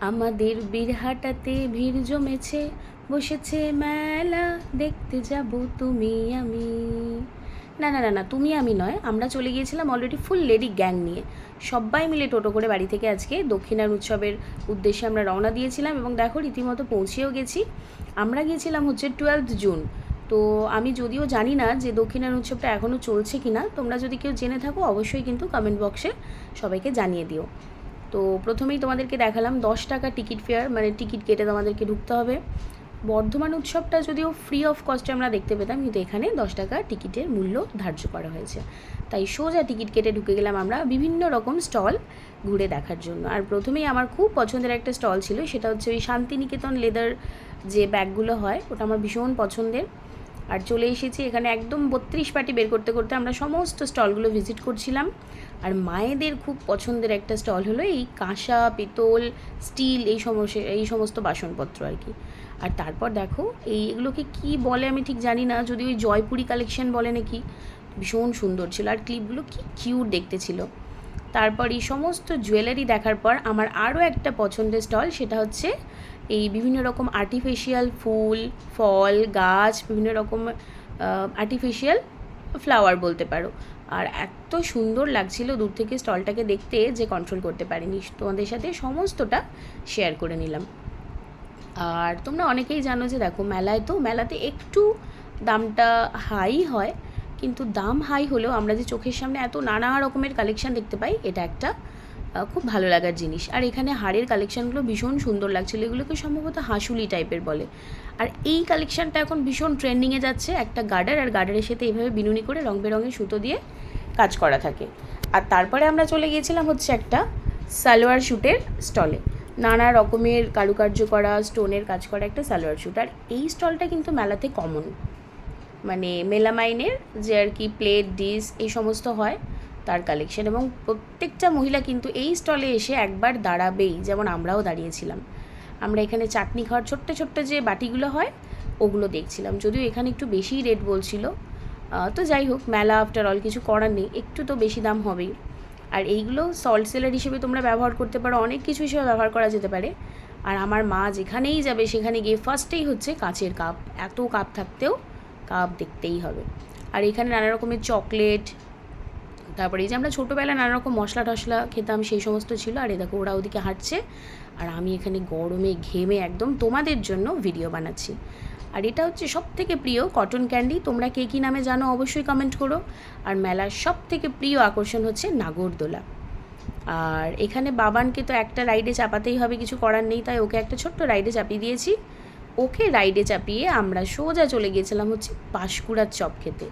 আমাদের বীরহাটাতে ভিড় জমেছে, বসেছে মেলা, দেখতে যাব তুমি আমি। না না না না, তুমি আমি নয়, আমরা চলে গিয়েছিলাম অলরেডি ফুল লেডি গ্যাং নিয়ে। সবাই মিলে টোটো করে বাড়ি থেকে আজকে দক্ষিণার উৎসবের উদ্দেশ্যে আমরা রওনা দিয়েছিলাম এবং দেখো রীতিমতো পৌঁছেও গেছি। আমরা গিয়েছিলাম হচ্ছে টুয়েলভ জুন তো আমি যদিও জানি না যে দক্ষিণার উৎসবটা এখনও চলছে কি না তোমরা যদি কেউ জেনে থাকো অবশ্যই কিন্তু কমেন্ট বক্সে সবাইকে জানিয়ে দিও। তো প্রথমেই তোমাদেরকে দেখালাম দশ টাকা টিকিট ফেয়ার মানে টিকিট কেটে তোমাদেরকে ঢুকতে হবে। বর্ধমান উৎসবটা যদিও ফ্রি অফ কস্টে আমরা দেখতে পেতাম, কিন্তু এখানে দশ টাকা টিকিটের মূল্য ধার্য করা হয়েছে। তাই সোজা টিকিট কেটে ঢুকে গেলাম আমরা বিভিন্ন রকম স্টল ঘুরে দেখার জন্য। আর প্রথমেই আমার খুব পছন্দের একটা স্টল ছিল, সেটা হচ্ছে ওই শান্তিনিকেতন লেদার যে ব্যাগগুলো হয়, ওটা আমার ভীষণ পছন্দের। আর চলে এসেছি এখানে একদম বত্রিশ পাটি বের করতে করতে আমরা সমস্ত স্টলগুলো ভিজিট করছিলাম। আর মায়েদের খুব পছন্দের একটা স্টল হলো এই কাঁসা, পিতল, স্টিল এই সমস্ত এই সমস্ত বাসনপত্র আর কি। আর তারপর দেখো এই এগুলোকে কি বলে আমি ঠিক জানি না, যদি ওই জয়পুরি কালেকশন বলে নাকি। ভীষণ সুন্দর ছিল আর ক্লিপগুলো কি কিউট দেখতে ছিল। তারপর এই সমস্ত জুয়েলারি দেখার পর আমার আরও একটা পছন্দের স্টল সেটা হচ্ছে এই বিভিন্ন রকম আর্টিফিশিয়াল ফুল, ফল, গাছ, বিভিন্ন রকম আর্টিফিশিয়াল ফ্লাওয়ার বলতে পারো। আর এত সুন্দর লাগছিল দূর থেকে স্টলটাকে দেখতে যে কন্ট্রোল করতে পারিনি। তোমাদের সাথে সমস্তটা শেয়ার করে নিলাম। আর তোমরা অনেকেই জানো যে দেখো, মেলায় তো মেলাতে একটু দামটা হাই হয়, কিন্তু দাম হাই হলেও আমরা যে চোখের সামনে এত নানা রকমের কালেকশন দেখতে পাই, এটা একটা খুব ভালো লাগার জিনিস। আর এখানে হাড়ের কালেকশানগুলো ভীষণ সুন্দর লাগছিল। এগুলোকে সম্ভবত হাসুলি টাইপের বলে। আর এই কালেকশানটা এখন ভীষণ ট্রেন্ডিংয়ে যাচ্ছে। একটা গার্ডার আর গার্ডারের সাথে এইভাবে বিনুনি করে রং বেরঙের সুতো দিয়ে কাজ করা থাকে। আর তারপরে আমরা চলে গিয়েছিলাম হচ্ছে একটা সালোয়ার শ্যুটের স্টলে নানা রকমের কারুকার্য করা স্টোনের কাজ করা একটা সালোয়ার শ্যুট আর এই স্টলটা কিন্তু মেলাতে কমন মানে মেলামাইনের যে আর কি প্লেট ডিস এই সমস্ত হয়। তার কালেকশন এবং প্রত্যেকটা মহিলা কিন্তু এই স্টলে এসে একবার দাঁড়াবেই, যেমন আমরাও দাঁড়িয়েছিলাম। আমরা এখানে চাটনি খাওয়ার ছোট্ট ছোট্ট যে বাটিগুলো হয়, ওগুলো দেখছিলাম। যদিও এখানে একটু বেশিই রেট বলছিল। তো যাই হোক, মেলা আফটার অল কিছু করার নেই, একটু তো বেশি দাম হবেই। আর এইগুলো সল্ট সেলার হিসেবে তোমরা ব্যবহার করতে পারো, অনেক কিছু হিসেবে ব্যবহার করা যেতে পারে। আর আমার মা যেখানেই যাবে, সেখানে গিয়ে ফার্স্টেই হচ্ছে কাঁচের কাপ এত কাপ থাকতেও কাপ দেখতেই হবে। আর এখানে নানা রকমের চকলেট তারপরে এই যে আমরা ছোটোবেলায় নানা রকম মশলা টশলা খেতাম, সেই সমস্ত ছিল। আর এ দেখো ওরা ওদিকে হাঁটছে। আর আমি এখানে গরমে ঘেমে একদম তোমাদের জন্য ভিডিও বানাচ্ছি। আর এটা হচ্ছে সব থেকে প্রিয় কটন ক্যান্ডি তোমরা কে কী নামে জানো অবশ্যই কমেন্ট করো। আর মেলার সব থেকে প্রিয় আকর্ষণ হচ্ছে নাগরদোলা। আর এখানে বাবানকে তো একটা রাইডে চাপাতেই হবে, কিছু করার নেই। তাই ওকে একটা ছোট্ট রাইডে চাপিয়ে দিয়েছি। ওকে রাইডে চাপিয়ে আমরা সোজা চলে গিয়েছিলাম হচ্ছে পাশকুড়ার চপ খেতে।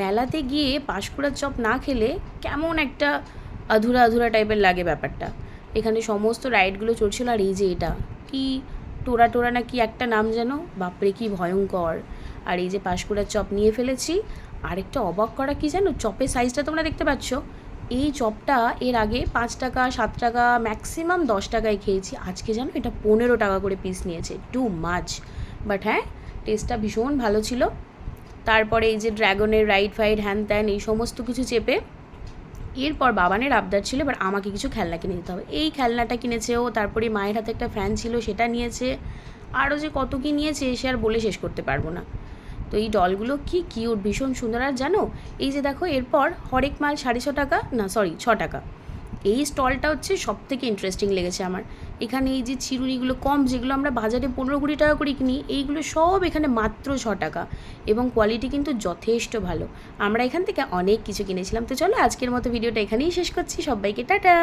মেলাতে গিয়ে পাঁশকুড়ার চপ না খেলে কেমন একটা আধুরা আধুরা টাইপের লাগে ব্যাপারটা। এখানে সমস্ত রাইডগুলো চলছিল আর এই যে এটা, কি টোরা টোরা না কি একটা নাম যেন? বাপরে, কি ভয়ঙ্কর। আর এই যে পাঁশকুড়ার চপ নিয়ে ফেলেছি, আরেকটা অবাক করা কি জানো চপের সাইজটা তোমরা দেখতে পাচ্ছ? এই চপটা এর আগে পাঁচ টাকা, সাত টাকা ম্যাক্সিমাম দশ টাকায় খেয়েছি। আজকে জানো এটা পনেরো টাকা করে পিস নিয়েছে। টু মাছ বাট হ্যাঁ টেস্টটা ভীষণ ভালো ছিল। তারপরে এই যে ড্র্যাগনের রাইড ফাইড হ্যান ত্যান, এই সমস্ত কিছু চেপে এরপর বাবানের আবদার ছিল, এবার আমাকে কিছু খেলনা কিনে দিতে হবে। এই খেলনাটা কিনেছে ও, তারপরে মায়ের হাতে একটা ফ্যান ছিল, সেটা নিয়েছে। আরও যে কত কী নিয়েছে, সে আর বলে শেষ করতে পারব না। তো এই ডলগুলো কি কিউট ভীষণ সুন্দর। আর জানো, এই যে দেখো, এরপর হরেক মাল সাড়ে ছ টাকা, না সরি ছ টাকা। এই স্টলটা হচ্ছে সব থেকে ইন্টারেস্টিং লেগেছে আমার। এখানে এই যে চিরুনিগুলো কম, যেগুলো আমরা বাজারে পনেরো কুড়ি টাকা করে কিনি, এইগুলো সব এখানে মাত্র ছ টাকা এবং কোয়ালিটি কিন্তু যথেষ্ট ভালো। আমরা এখান থেকে অনেক কিছু কিনেছিলাম। তো চলো আজকের মতো ভিডিওটা এখানেই শেষ করছি। সবাইকে টাটা!